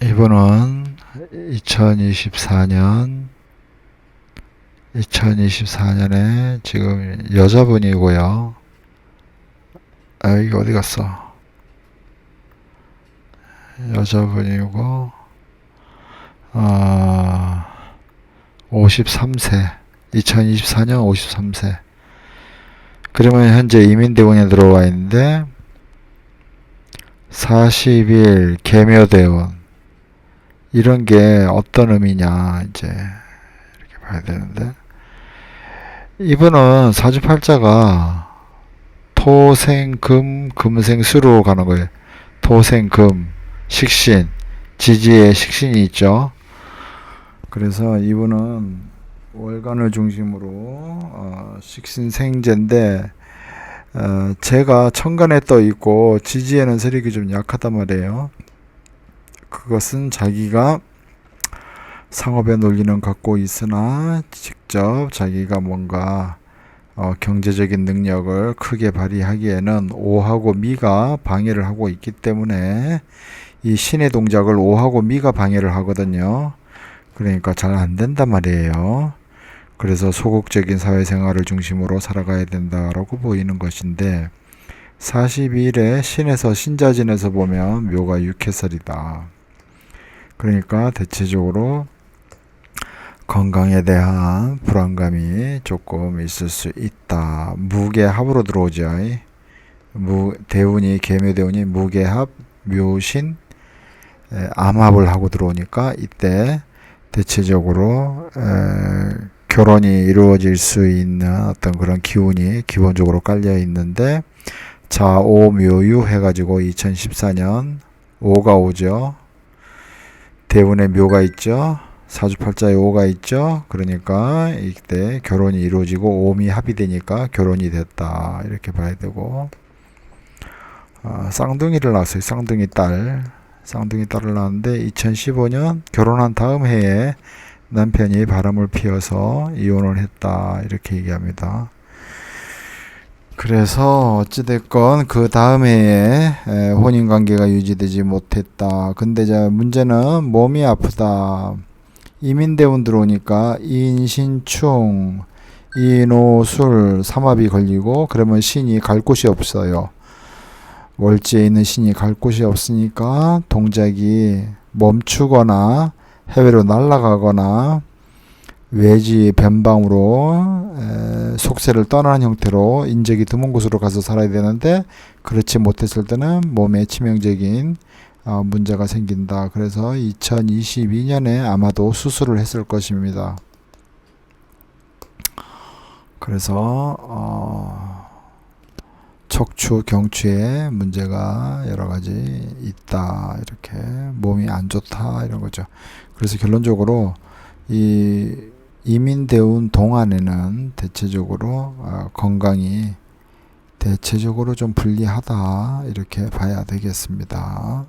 이분은 2024년 2024년에 지금 여자분이고요. 아, 이게 어디 갔어? 여자분이고, 아, 53세. 2024년 53세. 그러면 현재 이민대원에 들어와 있는데, 40일 개묘대원. 이런 게 어떤 의미냐, 이제, 이렇게 봐야 되는데. 이분은 사주팔자가 토생금, 금생수로 가는 거예요. 토생금, 식신, 지지에 식신이 있죠. 그래서 이분은 월간을 중심으로 어, 식신생제인데 어, 제가 천간에 떠 있고 지지에는 세력이 좀 약하단 말이에요. 그것은 자기가 상업의 논리는 갖고 있으나 직접 자기가 뭔가 어, 경제적인 능력을 크게 발휘하기에는 오하고 미가 방해를 하고 있기 때문에 이 신의 동작을 오하고 미가 방해를 하거든요. 그러니까 잘 안 된단 말이에요. 그래서 소극적인 사회생활을 중심으로 살아가야 된다라고 보이는 것인데 42일에 신에서 신자진에서 보면 묘가 육해설이다. 그러니까 대체적으로 건강에 대한 불안감이 조금 있을 수 있다. 무게합으로 들어오죠. 무 대운이 개묘대운이 무게합 묘신 에, 암합을 하고 들어오니까 이때 대체적으로 에, 결혼이 이루어질 수 있는 어떤 그런 기운이 기본적으로 깔려 있는데 자오묘유 해가지고 2014년 5가 오죠. 대운의 묘가 있죠. 사주팔자에 5가 있죠. 그러니까 이때 결혼이 이루어지고 오미 합이 되니까 결혼이 됐다 이렇게 봐야 되고 아, 쌍둥이를 낳았어요. 쌍둥이 딸 쌍둥이 딸을 낳았는데 2015년 결혼한 다음 해에 남편이 바람을 피워서 이혼을 했다 이렇게 얘기합니다. 그래서 어찌됐건 그 다음 해에 에, 혼인 관계가 유지되지 못했다. 근데 이제 문제는 몸이 아프다. 이민대원 들어오니까 인신충, 인오술, 삼합이 걸리고 그러면 신이 갈 곳이 없어요. 월지에 있는 신이 갈 곳이 없으니까 동작이 멈추거나 해외로 날아가거나 외지 변방으로 에, 속세를 떠나는 형태로 인적이 드문 곳으로 가서 살아야 되는데 그렇지 못했을 때는 몸에 치명적인 어, 문제가 생긴다. 그래서 2022년에 아마도 수술을 했을 것입니다. 그래서 어, 척추, 경추에 문제가 여러 가지 있다. 이렇게 몸이 안 좋다 이런 거죠. 그래서 결론적으로 이 이민대운 동안에는 대체적으로 어, 건강이 대체적으로 좀 불리하다 이렇게 봐야 되겠습니다.